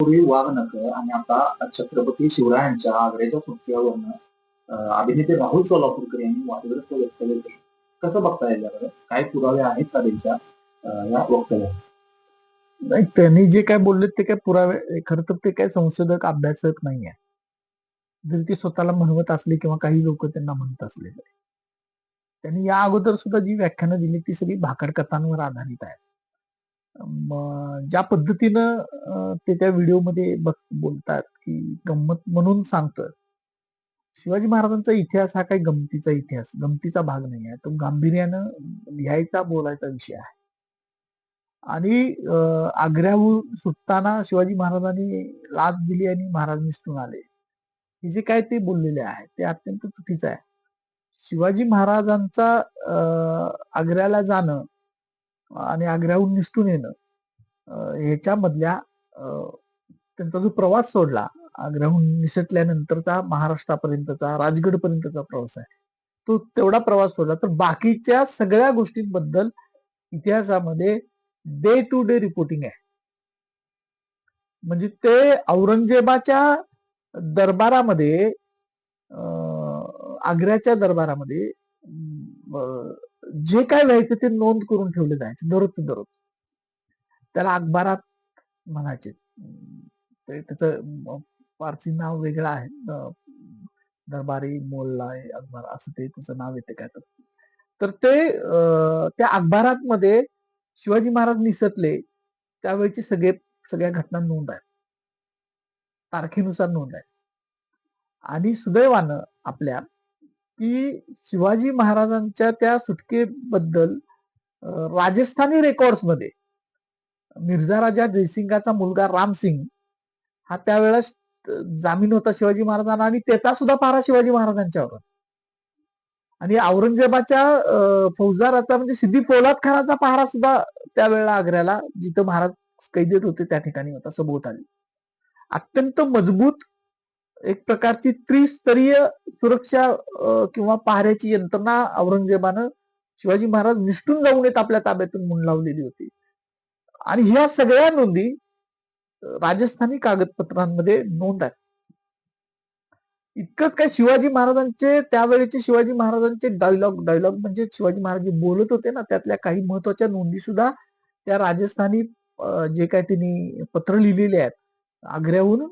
पूर्वी वाघनख आणि आता छत्रपती शिवरायांच्या आग्र्याच्या सुट्ट्यावरनं अभिनेते राहुल सोलापूरकर यांनी वादग्रस्त वक्तव्य केले. कसं बघता येईल याकडे? काय पुरावे आहेत का त्यांच्या या वक्तव्यात? नाही त्यांनी जे काय बोलले ते काय पुरावे खर तर ते काय संशोधक अभ्यासक नाहीये. जरी ते स्वतःला म्हणवत असले किंवा काही लोक त्यांना म्हणत असले तरी. त्यांनी या अगोदर सुद्धा जी व्याख्यानं दिली ती सगळी भाकड कथांवर आधारित आहे ज्या पद्धतीनं अं, ते त्या व्हिडिओमध्ये बोलतात की गंमत म्हणून सांगतोय. शिवाजी महाराजांचा इतिहास हा काही गमतीचा इतिहास गमतीचा भाग नाही आहे. तो गांभीर्यानं लिहायचा बोलायचा विषय आहे. आणि आग्र्याहून सुटताना शिवाजी महाराजांनी लाच दिली आणि महाराज निसटून आले. हे जे काय ते बोललेले आहे ते अत्यंत चुकीचं आहे. शिवाजी महाराजांचा अं, आग्र्याला जाणं आणि आग्र्याहून निसटून येणं. ह्याच्यामधल्या अं, त्यांचा जो प्रवास सोडला आग्र्याहून निसटल्यानंतरचा महाराष्ट्रापर्यंतचा राजगडपर्यंतचा प्रवास आहे. तो तेवढा प्रवास सोडला. तर बाकीच्या सगळ्या गोष्टींबद्दल इतिहासामध्ये डे टू डे रिपोर्टिंग आहे. म्हणजे ते औरंगजेबाच्या दरबारामध्ये आग्र्याच्या दरबारामध्ये जे काय व्हायचं ते नोंद करून ठेवले जायचे दररोज दररोज. त्याला अखबारात म्हणायचे. ते त्याचं फारसी नाव वेगळं आहे. दरबारी मोल्ला अखबार असं ते त्याचं नाव येते काय तर. तर ते अं, त्या अखबारात मध्ये शिवाजी महाराज निसटले. त्यावेळेची सगळे सगळ्या घटना नोंद आहे तारखेनुसार नोंद आहे आणि सुदैवानं आपल्या की शिवाजी महाराजांच्या त्या सुटकेबद्दल राजस्थानी रेकॉर्ड्समध्ये मिर्झा राजा जयसिंगाचा मुलगा रामसिंग हा त्यावेळेस जामीन होता शिवाजी महाराजांना आणि त्याचा सुद्धा पारा शिवाजी महाराजांच्यावर आणि औरंगजेबाच्या फौजदाराचा म्हणजे सिद्धी पोलाद खानाचा पहारा सुद्धा त्यावेळेला आग्र्याला जिथं महाराज कैदेत होते त्या ठिकाणी होता सभोवताली. अत्यंत मजबूत एक प्रकारची त्रिस्तरीय सुरक्षा किंवा पहाऱ्याची यंत्रणा औरंगजेबानं शिवाजी महाराज निष्ठून जाऊन येत आपल्या ताब्यातून म्हणून लावलेली होती. आणि ह्या सगळ्या नोंदी राजस्थानी कागदपत्रांमध्ये नोंद आहेत. इतकंच काय शिवाजी महाराजांचे त्यावेळेचे शिवाजी महाराजांचे डायलॉग डायलॉग म्हणजे शिवाजी महाराज बोलत होते ना त्यातल्या काही महत्त्वाच्या नोंदी सुद्धा त्या राजस्थानी जे काय त्यांनी पत्र लिहिलेले आहेत आग्र्याहून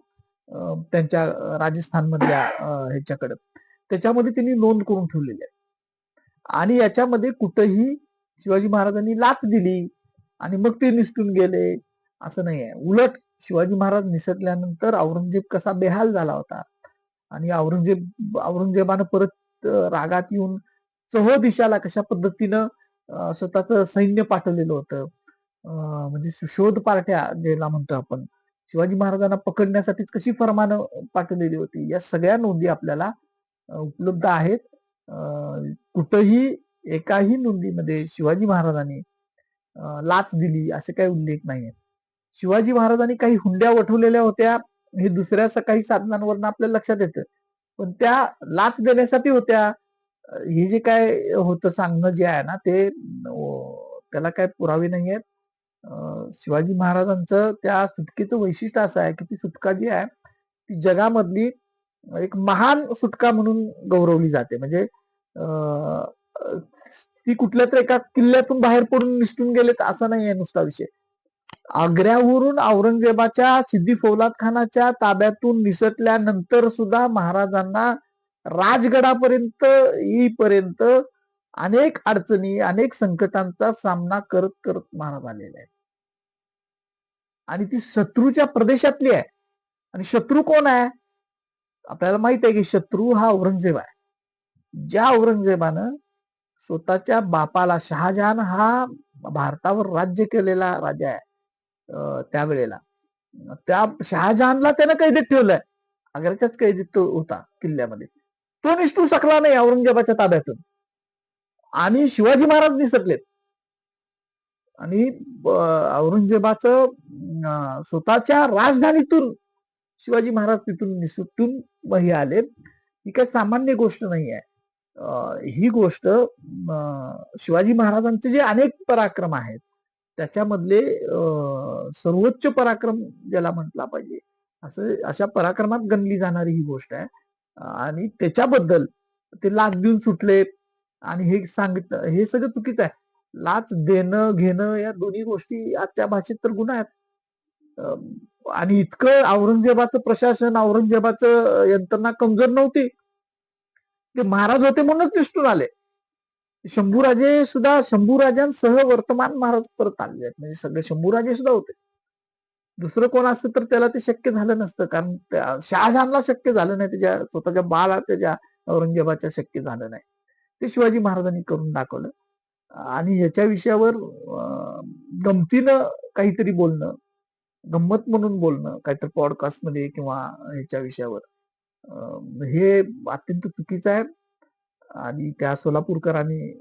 त्यांच्या राजस्थानमधल्या ह्याच्याकडे. त्याच्यामध्ये त्यांनी नोंद करून ठेवलेली आहे. आणि याच्यामध्ये कुठंही शिवाजी महाराजांनी लाच दिली आणि मग ते निसटून गेले असं नाही आहे. उलट शिवाजी महाराज निसटल्यानंतर औरंगजेब कसा बेहाल झाला होता आणि औरंगजेब औरंगजेबानं परत रागात येऊन चह दिशाला कशा पद्धतीनं स्वतःच सैन्य पाठवलेलं होतं. म्हणजे सुशोध पार्ट्या ज्याला म्हणतो आपण शिवाजी महाराजांना पकडण्यासाठी कशी फरमानं पाठवलेली होती? या सगळ्या नोंदी आपल्याला उपलब्ध आहेत. अं, कुठंही एकाही नोंदीमध्ये शिवाजी महाराजांनी लाच दिली असे काही उल्लेख नाही शिवाजी महाराजांनी काही हुंड्या वठवलेल्या होत्या हे दुसऱ्या सकाळी साधनांवरनं आपल्याला लक्षात येतं. पण त्या लाच देण्यासाठी होत्या हे जे काय होतं सांगणं जे आहे ना ते त्याला काय पुरावे नाही आहेत शिवाजी महाराजांचं त्या सुटकेचं वैशिष्ट्य असं आहे की ती सुटका जी आहे ती जगामधली एक महान सुटका म्हणून गौरवली जाते. म्हणजे अं, ती कुठल्या तर एका किल्ल्यातून बाहेर पडून निसटून गेलेत असं नाही आहे नुसता विषय. आग्र्यावरून औरंगजेबाच्या सिद्धी फौलाद खानाच्या ताब्यातून निसटल्यानंतर सुद्धा महाराजांना राजगडापर्यंत येईपर्यंत अनेक अडचणी अनेक संकटांचा सामना करत करत महाराज आलेले आहेत. आणि ती शत्रूच्या प्रदेशातली आहे. आणि शत्रू कोण आहे? आपल्याला माहीत आहे की शत्रू हा औरंगजेब आहे. ज्या औरंगजेबानं स्वतःच्या बापाला शहाजहान हा भारतावर राज्य केलेला राजा आहे अं, त्यावेळेला. त्या शहाजहानला त्यानं कैदेत ठेवलंय. आग्र्याच्याच कैदेत तो होता किल्ल्यामध्ये. तो निष्ठू शकला नाही औरंगजेबाच्या ताब्यातून. आणि शिवाजी महाराज निसटलेत आणि औरंगजेबाच स्वतःच्या राजधानीतून शिवाजी महाराज तिथून निसटून हे आलेत. ही काही सामान्य गोष्ट नाही आहे. ही गोष्ट शिवाजी महाराजांचे जे अनेक पराक्रम आहेत त्याच्यामधले सर्वोच्च पराक्रम ज्याला म्हटला पाहिजे असं अशा पराक्रमात गणली जाणारी ही गोष्ट आहे. आणि त्याच्याबद्दल ते लाच देऊन सुटले आणि हे सांगितलं हे सगळं चुकीचं आहे. लाच देणं घेणं या दोन्ही गोष्टी आजच्या भाषेत तर गुन्हा आहेत. आणि इतकं औरंगजेबाचं प्रशासन औरंगजेबाचं यंत्रणा कमजोर नव्हती. ते महाराज होते म्हणूनच दिसून आले. शंभूराजे सुद्धा शंभूराजांसह वर्तमान महाराज परत आलेले आहेत. म्हणजे सगळे शंभूराजे सुद्धा होते. दुसरं कोण असतं तर त्याला ते शक्य झालं नसतं. कारण शहाजहानला शक्य झालं नाही. त्याच्या स्वतःच्या बाळा त्याच्या औरंगजेबाच्या शक्य झालं नाही. ते शिवाजी महाराजांनी करून दाखवलं. आणि याच्या विषयावर गमतीनं काहीतरी बोलणं गंमत म्हणून बोलणं काहीतरी पॉडकास्टमध्ये किंवा ह्याच्या विषयावर. अं, हे अत्यंत चुकीचं आहे. आणि त्या सोलापूरकरांनी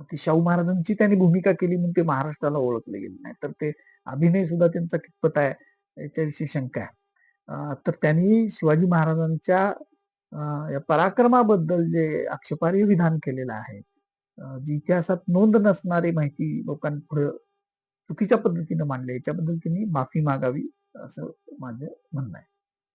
ती शाहू महाराजांची त्यांनी भूमिका केली म्हणून ते महाराष्ट्राला ओळखले गेले नाही. तर ते अभिनय सुद्धा त्यांचा कितपत आहे याच्याविषयी शंका आहे. तर त्यांनी शिवाजी महाराजांच्या या पराक्रमाबद्दल जे आक्षेपार्ह विधान केलेलं आहे जी इतिहासात नोंद नसणारी माहिती लोकांपुढे चुकीच्या पद्धतीने मांडली याच्याबद्दल त्यांनी माफी मागावी असं माझं म्हणणं आहे.